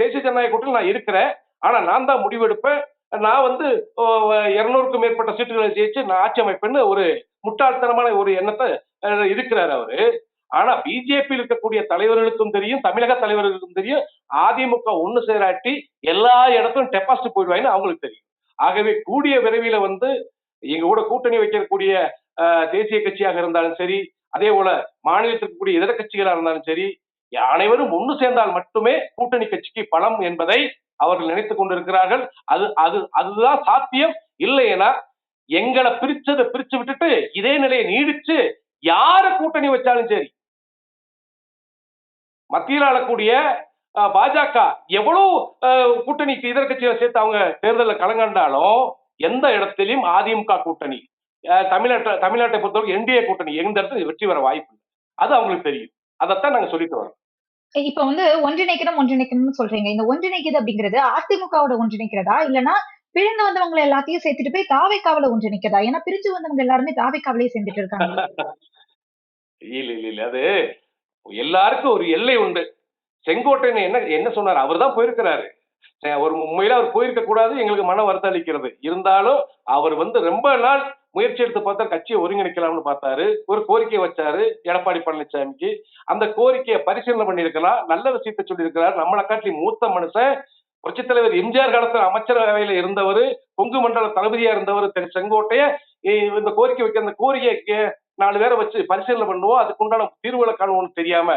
தேசிய ஜனநாயக கூட்டத்தில் நான் இருக்கிறேன். ஆனா நான் தான் முடிவெடுப்பேன். நான் வந்து இருநூறுக்கும் மேற்பட்ட சீட்டுகளை ஜெயிச்சு நான் ஆட்சி அமைப்பேன்னு ஒரு முட்டாள்தனமான ஒரு எண்ணத்தை இருக்கிறார் அவரு. ஆனா பிஜேபி இருக்கக்கூடிய தலைவர்களுக்கும் தெரியும் தமிழக தலைவர்களுக்கும் தெரியும் அதிமுக ஒண்ணு சேராட்டி எல்லா இடத்தும் டெபாசிட் போயிடுவாங்கன்னு அவங்களுக்கு தெரியும். ஆகவே கூடிய விரைவில் வந்து எங்க கூட கூட்டணி வைக்கக்கூடிய தேசிய கட்சியாக இருந்தாலும் சரி அதே போல மாநிலத்திற்கு கூடிய இதர கட்சிகளாக இருந்தாலும் சரி அனைவரும் ஒண்ணு சேர்ந்தால் மட்டுமே கூட்டணி கட்சிக்கு பலம் என்பதை அவர்கள் நினைத்துக் கொண்டிருக்கிறார்கள். அது அது அதுதான் சாத்தியம். இல்லைன்னா எங்களை பிரிச்சதை பிரிச்சு விட்டுட்டு இதே நிலையை நீடிச்சு யார கூட்டணி வச்சாலும் சரி மத்தியில் ஆளக்கூடிய பாஜக எவ்வளவு கூட்டணிக்கு இதர கட்சிகளை சேர்த்து அவங்க தேர்தலில் கலங்கண்டாலும் எந்த இடத்திலையும் அதிமுக கூட்டணி அஹ், தமிழ்நாட்டை தமிழ்நாட்டை பொறுத்தவரைக்கும் என்டிஏ கூட்டணி எந்த இடத்துல வெற்றி வர வாய்ப்பு இல்லை அது அவங்களுக்கு தெரியும். அதைத்தான் நாங்க சொல்லிட்டு வரோம். இப்ப வந்து ஒன்றிணைக்கணும் ஒன்றிணைக்கணும்னு சொல்றீங்க. இந்த ஒன்றிணைக்குது அப்படிங்கிறது அதிமுகவோட ஒன்றிணைக்கிறதா? இல்லனா பிரிந்து வந்தவங்க எல்லாத்தையும் சேர்த்துட்டு போய் தாவைக்காவில ஒன்றிணைக்கிறதா? ஏன்னா பிரிஞ்சு வந்தவங்க எல்லாருமே தாவைக்காவிலேயே சேர்ந்துட்டு இருக்காங்க. இல்ல இல்ல இல்ல. அது எல்லாருக்கும் ஒரு எல்லை உண்டு. செங்கோட்டையன் என்ன என்ன சொன்னார்? அவர் தான் போயிருக்கிறாரு. ஒரு உண்மையில அவர் போயிருக்க கூடாது எங்களுக்கு மன வருத்தம் அளிக்கிறது. இருந்தாலும் அவர் வந்து ரொம்ப நாள் முயற்சி எடுத்து பார்த்தா கட்சியை ஒருங்கிணைக்கலாம்னு பார்த்தாரு. ஒரு கோரிக்கை வச்சாரு எடப்பாடி பழனிசாமிக்கு அந்த கோரிக்கையை பரிசீலனை பண்ணியிருக்கலாம் நல்ல விஷயத்தை சொல்லியிருக்கிறார். நம்மளை காட்டி மூத்த மனுஷன் புரட்சித் தலைவர் எம்ஜிஆர் காலத்தில் அமைச்சரவையில இருந்தவர் கொங்கு மண்டல தளபதியா இருந்தவர் திரு செங்கோட்டைய இந்த கோரிக்கை வைக்க அந்த கோரிக்கையை நாலு பேரை வச்சு பரிசீலனை பண்ணுவோம். அதுக்குண்டான தீர்வுகளை காணுவோம்னு தெரியாம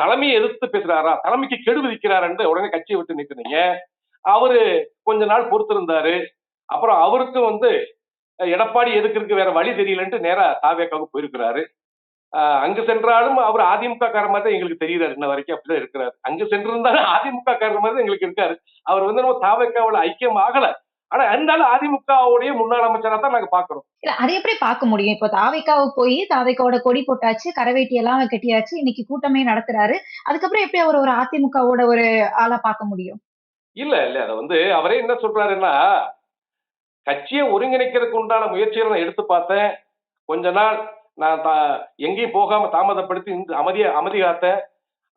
தலைமையை எதிர்த்து பேசுறாரா? தலைமைக்கு கெடு விதிக்கிறாருன்னு உடனே கட்சியை விட்டு நிற்கிறீங்க. அவரு கொஞ்ச நாள் பொறுத்திருந்தாரு. அப்புறம் அவருக்கும் வந்து எடப்பாடி எதுக்கு வேற வழி தெரியலன்ட்டு நேரா தாவேக்காவுக்கு போயிருக்கிறாரு. அங்கு சென்றாலும் அவர் அதிமுக கார மாதிரி தான் எங்களுக்கு தெரியுறாரு இன்ன வரைக்கும் அப்படிதான் இருக்கிறாரு. அங்கு சென்றிருந்தாலும் அதிமுக கார மாதிரி தான் எங்களுக்கு இருக்காரு. அவர் வந்து நம்ம தாவேக்காவில் ஐக்கியம் ஆகல. ஆனா இருந்தாலும் அதிமுகவுடைய முன்னாள் அமைச்சரா தான் நாங்க பாக்குறோம். இல்ல அதை எப்படி பார்க்க முடியும்? இப்போ தாவைக்காவை போய் தாவைக்காவோட கொடி போட்டாச்சு கரவேட்டி எல்லாம் கட்டியாச்சு இன்னைக்கு கூட்டமே நடத்துறாரு. அதுக்கப்புறம் எப்படி அவர் ஒரு அதிமுகவோட ஒரு ஆளா பார்க்க முடியும்? இல்ல இல்ல. அதை வந்து அவரே என்ன சொல்றாருன்னா கட்சியை ஒருங்கிணைக்கிறதுக்கு உண்டான முயற்சிகளை நான் எடுத்து பார்த்தேன். கொஞ்ச நாள் நான் தா- எங்கேயும் போகாம தாமதப்படுத்தி இந்த அமைதிய அமைதி காத்தேன்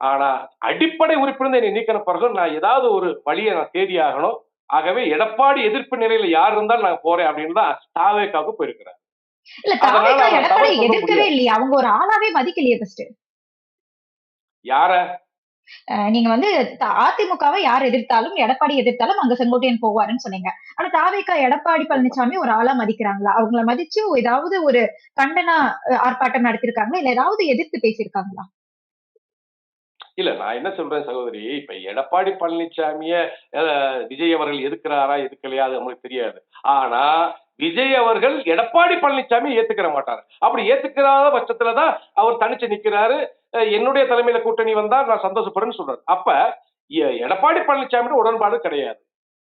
ஆனா அடிப்படை உறுப்பினர் என்னை நீக்கின பிறகு நான் ஏதாவது ஒரு வழியை நான் தேடி ஆகணும். ஆகவே எடப்பாடி எதிர்ப்பு நிலையில யார் இருந்தாலும் நான் போறேன் அப்படின்னு தான் தாவேக்காவுக்கு போயிருக்கிறேன் எதிர்க்கவே இல்லையா. அவங்க ஒரு ஆளாவே மதிக்கலையே யார? நீங்க வந்து அதிமுகவை யார் எதிர்த்தாலும் எடப்பாடி எதிர்த்தாலும் அங்க செங்கோட்டையன் போவாருன்னு சொன்னீங்க. ஆனா தாவேக்கா எடப்பாடி பழனிசாமி ஒரு ஆளா மதிக்கிறாங்களா? அவங்கள மதிச்சு ஏதாவது ஒரு கண்டன ஆர்ப்பாட்டம் நடத்திருக்காங்களா? இல்ல ஏதாவது எதிர்த்து பேசியிருக்காங்களா? இல்ல நான் என்ன சொல்றேன் சகோதரி இப்ப எடப்பாடி பழனிசாமிய அஹ், விஜய் அவர்கள் எதுக்குறாரா எதுக்கலையா அது நம்மளுக்கு தெரியாது. ஆனா விஜய் அவர்கள் எடப்பாடி பழனிசாமி ஏத்துக்கிற மாட்டார். அப்படி ஏத்துக்கிறாத பட்சத்துலதான் அவர் தனிச்சு நிக்கிறாரு. என்னுடைய தலைமையில கூட்டணி வந்தா நான் சந்தோஷப்படுறேன்னு சொல்றாரு. அப்ப எ- எடப்பாடி பழனிசாமியோட உடன்பாடு கிடையாது.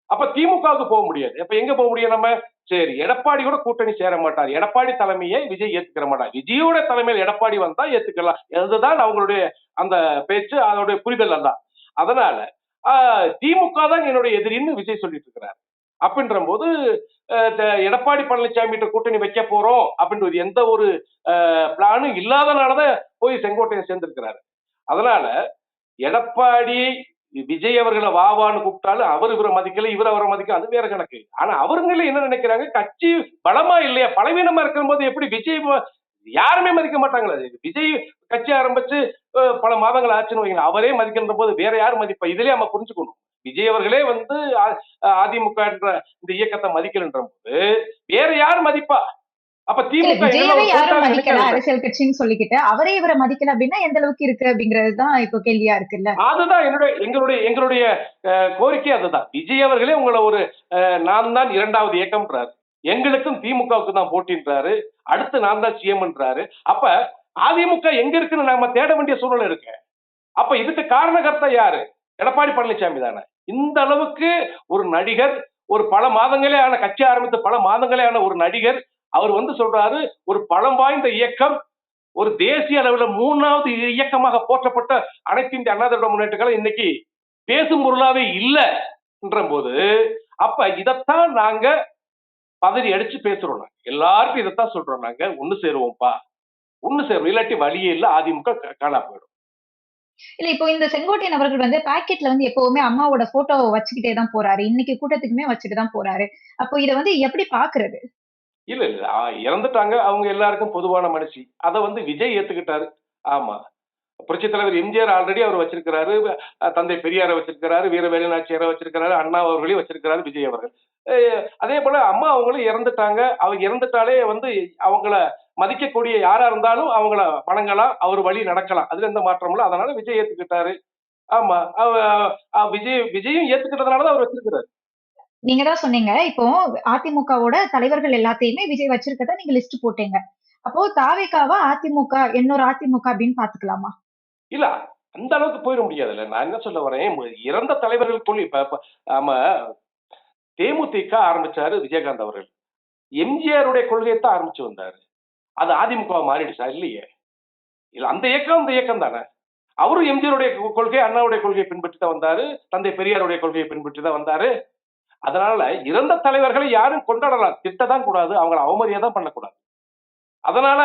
அப்ப திமுகவுக்கு போக முடியாது. அப்ப எங்க போக முடியும் நம்ம? சரி எடப்பாடியோட கூட்டணி சேர மாட்டார். எடப்பாடி தலைமையை விஜய் ஏத்துக்கிற மாட்டார். விஜயோட தலைமையில் எடப்பாடி வந்தா ஏத்துக்கலாம். அதுதான் அவங்களுடைய அந்த பேச்சு அதோடைய புரிதல் அதான் அதனால திமுக தான் என்னுடைய எதிரின்னு விஜய் சொல்லிட்டு இருக்கிறார். அப்படின்ற போது த- எடப்பாடி பழனிசாமி கிட்ட கூட்டணி வைக்க போறோம் அப்படின்றது எந்த ஒரு பிளானும் இல்லாதனாலதான் போய் செங்கோட்டையை சேர்ந்திருக்கிறாரு. அதனால எடப்பாடி விஜய் அவர்களை வாவான்னு கூப்பிட்டாலும் அவர் இவரை மதிக்கல இவர் அவரை மதிக்கல அது வேற கணக்கு. ஆனா அவங்களே என்ன நினைக்கிறாங்க? கட்சி பலமா இல்லையா? பலவீனமா இருக்கும்போது எப்படி விஜய் யாருமே மதிக்க மாட்டாங்களா? விஜய் கட்சி ஆரம்பிச்சு பல மாதங்கள் ஆச்சுன்னு வைங்களேன் அவரே மதிக்கின்ற போது வேற யார் மதிப்பா? இதுலயே நம்ம புரிஞ்சுக்கணும். விஜய் அவர்களே வந்து அதிமுக என்ற இந்த இயக்கத்தை மதிக்கலன்ற போது வேற யார் மதிப்பா? அப்ப திமுக. அரசியல் கட்சின்னு சொல்லிக்கிட்டு அவரே இவரை மதிக்கல அப்படின்னா எந்த அளவுக்கு இருக்கு அப்படிங்கிறது தான் இப்போ கேள்வியா இருக்குல்ல. அதுதான் என்னுடைய எங்களுடைய எங்களுடைய கோரிக்கை அதுதான். விஜய் அவர்களே உங்களை ஒரு நான் தான் இரண்டாவது இயக்கம்ன்றாரு. எங்களுக்கும் திமுகவுக்கு தான் போட்டின்றாரு. அடுத்து நான் தான் சிஎம்ன்றாரு. அப்ப அதிமுக எங்க இருக்குன்னு நாம தேட வேண்டிய சூழ்நிலை இருக்கு. அப்ப இதுக்கு காரணகர்த்தா யாரு? எடப்பாடி பழனிசாமி தானே. இந்த அளவுக்கு ஒரு நடிகர் ஒரு பல மாதங்களே ஆன கட்சி ஆரம்பித்த பல மாதங்களே ஆன ஒரு நடிகர் அவர் வந்து சொல்றாரு ஒரு பழம் வாய்ந்த இயக்கம் ஒரு தேசிய அளவுல மூணாவது இயக்கமாக போற்றப்பட்ட அனைத்து இந்திய அண்ணா திராவிட முன்னேற்றங்களும் இன்னைக்கு பேசும் பொருளாவே இல்லைன்ற போது அப்ப இதைத்தான் நாங்க பதறி அடிச்சு பேசுறோம் நாங்க. எல்லாருக்கும் இதைத்தான் சொல்றோம் நாங்க. ஒண்ணு சேருவோம்ப்பா. ஒண்ணு சேருவோம் இல்லாட்டி வழியே இல்லை அதிமுக காணா போயிடும். இல்ல இப்போ இந்த செங்கோட்டையன் அவர்கள் வந்து பாக்கெட்ல வந்து எப்பவுமே அம்மாவோட போட்டோ வச்சுக்கிட்டே தான் போறாரு. இன்னைக்கு கூட்டத்துக்குமே வச்சுட்டு தான் போறாரு. அப்போ இதை வந்து எப்படி பாக்குறது? இல்ல இல்ல. இறந்துட்டாங்க. அவங்க எல்லாருக்கும் பொதுவான மனுஷி. அதை வந்து விஜய் ஏத்துக்கிட்டாரு. ஆமா. புரட்சி தலைவர் எம்ஜிஆர் ஆல்ரெடி அவர் வச்சிருக்கிறாரு. தந்தை பெரியாரை வச்சிருக்கிறாரு. வீரவேலு நாச்சியாரை வச்சிருக்கிறாரு. அண்ணா அவர்களையும் வச்சிருக்கிறாரு விஜய் அவர்கள். அதே போல அம்மா அவங்களும் இறந்துட்டாங்க. அவங்க இறந்துட்டாலே வந்து அவங்கள மதிக்கக்கூடிய யாரா இருந்தாலும் அவங்கள வணங்கலாம் அவர் வழி நடக்கலாம். அதுல எந்த மாற்றமும் இல்லை. அதனால விஜய் ஏத்துக்கிட்டாரு. ஆமா. விஜய் விஜயும் ஏத்துக்கிட்டதுனால தான் அவர் வச்சிருக்கிறாரு. நீங்க தான் சொன்னீங்க. இப்போ அதிமுகவோட தலைவர்கள் எல்லாத்தையுமே விஜய் வச்சிருக்கத நீங்க லிஸ்ட் போட்டீங்க. அப்போ தாவேக்காவா அதிமுக இன்னொரு அதிமுக அப்படின்னு பாத்துக்கலாமா? இல்ல அந்த அளவுக்கு போயிட முடியாதுல்ல. நான் என்ன சொல்ல வரேன்? இறந்த தலைவர்களுக்குள்ள இப்ப இப்ப ஆமா தேமுதிக ஆரம்பிச்சாரு விஜயகாந்த் அவர்கள். எம்ஜிஆருடைய கொள்கையை தான் ஆரம்பிச்சு வந்தாரு. அது அதிமுக மாறிடுச்சா? இல்லையே. இல்ல அந்த இயக்கம் அந்த இயக்கம் தானே. அவரும் எம்ஜிஆருடைய கொள்கை அண்ணாவுடைய கொள்கையை பின்பற்றி தான் வந்தாரு. தந்தை பெரியாருடைய கொள்கையை பின்பற்றி தான் வந்தாரு. அதனால இறந்த தலைவர்களை யாரும் கொண்டாடலாம். திட்டதான் கூடாது. அவங்கள அவமரியாதை தான் பண்ணக்கூடாது. அதனால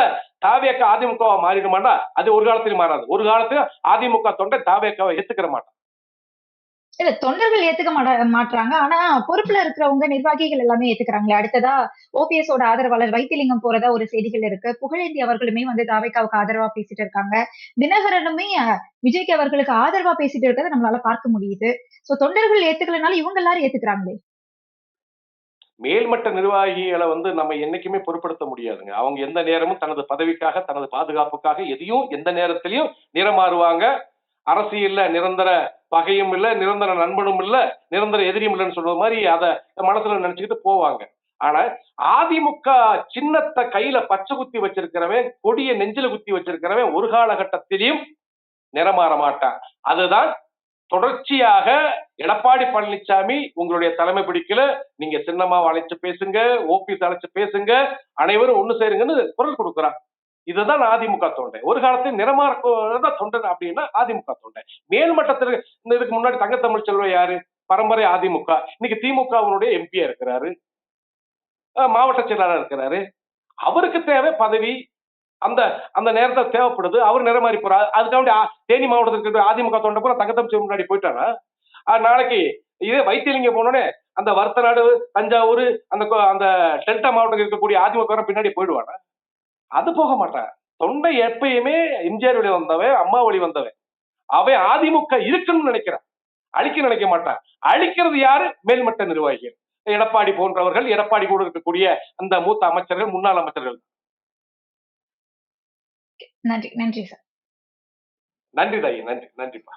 தாவேக்க அதிமுகவா மாறிடுமாண்டா அது ஒரு காலத்திலும் மாறாது. ஒரு காலத்துல அதிமுக தொண்டை தாவேக்காவை ஏத்துக்கிற மாட்டான். இல்ல தொண்டர்கள் ஏத்துக்க மாட்ட மாட்றாங்க. ஆனா பொறுப்புல இருக்கிறவங்க நிர்வாகிகள் எல்லாமே ஏத்துக்கிறாங்களே. அடுத்ததா ஓபிஎஸ் ஓட ஆதரவாளர் வைத்திலிங்கம் போறதா ஒரு செய்திகள் இருக்கு. புகழேந்தி அவர்களுமே வந்து தாவைக்காவுக்கு ஆதரவா பேசிட்டு இருக்காங்க. தினகரனுமே விஜய்க்கு அவர்களுக்கு ஆதரவா பேசிட்டு இருக்கிறத நம்மளால பார்க்க முடியுது. சோ தொண்டர்கள் ஏத்துக்கலனாலும் இவங்க எல்லாரும் ஏத்துக்கிறாங்களே. மேல்மட்ட நிர்வாகிகளை வந்து நம்ம என்னைக்குமே பொருட்படுத்த முடியாதுங்க. அவங்க எந்த நேரமும் தனது பதவிக்காக தனது பாதுகாப்புக்காக எதையும் எந்த நேரத்திலையும் நிறமாறுவாங்க. அரசியல்ல நிரந்தர பகையும் இல்ல நிரந்தர நண்பனும் இல்ல நிரந்தர எதிரியும் இல்லைன்னு சொல்ற மாதிரி அதை மனசுல நினைச்சுக்கிட்டு போவாங்க. ஆனா அதிமுக சின்னத்தை கையில பச்சை குத்தி வச்சிருக்கிறவன் கொடிய நெஞ்சில குத்தி வச்சிருக்கிறவன் ஒரு காலகட்டத்திலையும் நிறமாற மாட்டான். அதுதான் தொடர்ச்சியாக எடப்பாடி பழனிசாமி உங்களுடைய தலைமை பிடிக்கல நீங்க சின்னமாவை அழைச்சு பேசுங்க ஓபிஎஸ் அழைச்சு பேசுங்க அனைவரும் ஒண்ணு சேருங்கன்னு குரல் கொடுக்குறான். இதுதான் அதிமுக தொண்டை. ஒரு காலத்தில் நிறமாற தொண்டன் அப்படின்னா அதிமுக தொண்டை. மேல்மட்டத்தில் இந்த இதுக்கு முன்னாடி தங்கத்தமிழ் செல்வம் யாரு? பரம்பரை அதிமுக. இன்னைக்கு திமுகவினுடைய எம்பியா இருக்கிறாரு. மாவட்ட செயலாளர் இருக்கிறாரு. அவருக்கு தேவை பதவி. அந்த அந்த நேரத்தை தேவைப்படுது. அவர் நிறமாறி போறாரு. அதுக்காண்டி தேனி மாவட்டத்துக்கு இருக்கிற அதிமுக தொண்டை பூரா தங்கத்தமிழ் முன்னாடி போயிட்டானா நாளைக்கு இதே வைத்தியலிங்க போனோடனே அந்த வர்த்தநாடு தஞ்சாவூர் அந்த அந்த டெல்டா மாவட்டம் இருக்கக்கூடிய அதிமுக பின்னாடி போயிடுவானா அது போக மாட்டான். தொண்டை எப்பயுமே எம்ஜிஆர் வழி வந்தவன் அம்மா வழி வந்தவன். அவன் அதிமுக இருக்குன்னு நினைக்கிறான். அழிக்க நினைக்க மாட்டான். அழிக்கிறது யாரு? மேல்மட்ட நிர்வாகிகள். எடப்பாடி போன்றவர்கள் எடப்பாடி கூட இருக்கக்கூடிய அந்த மூத்த அமைச்சர்கள் முன்னாள் அமைச்சர்கள். நன்றி நன்றி சார். நன்றி தாயி நன்றி நன்றிப்பா.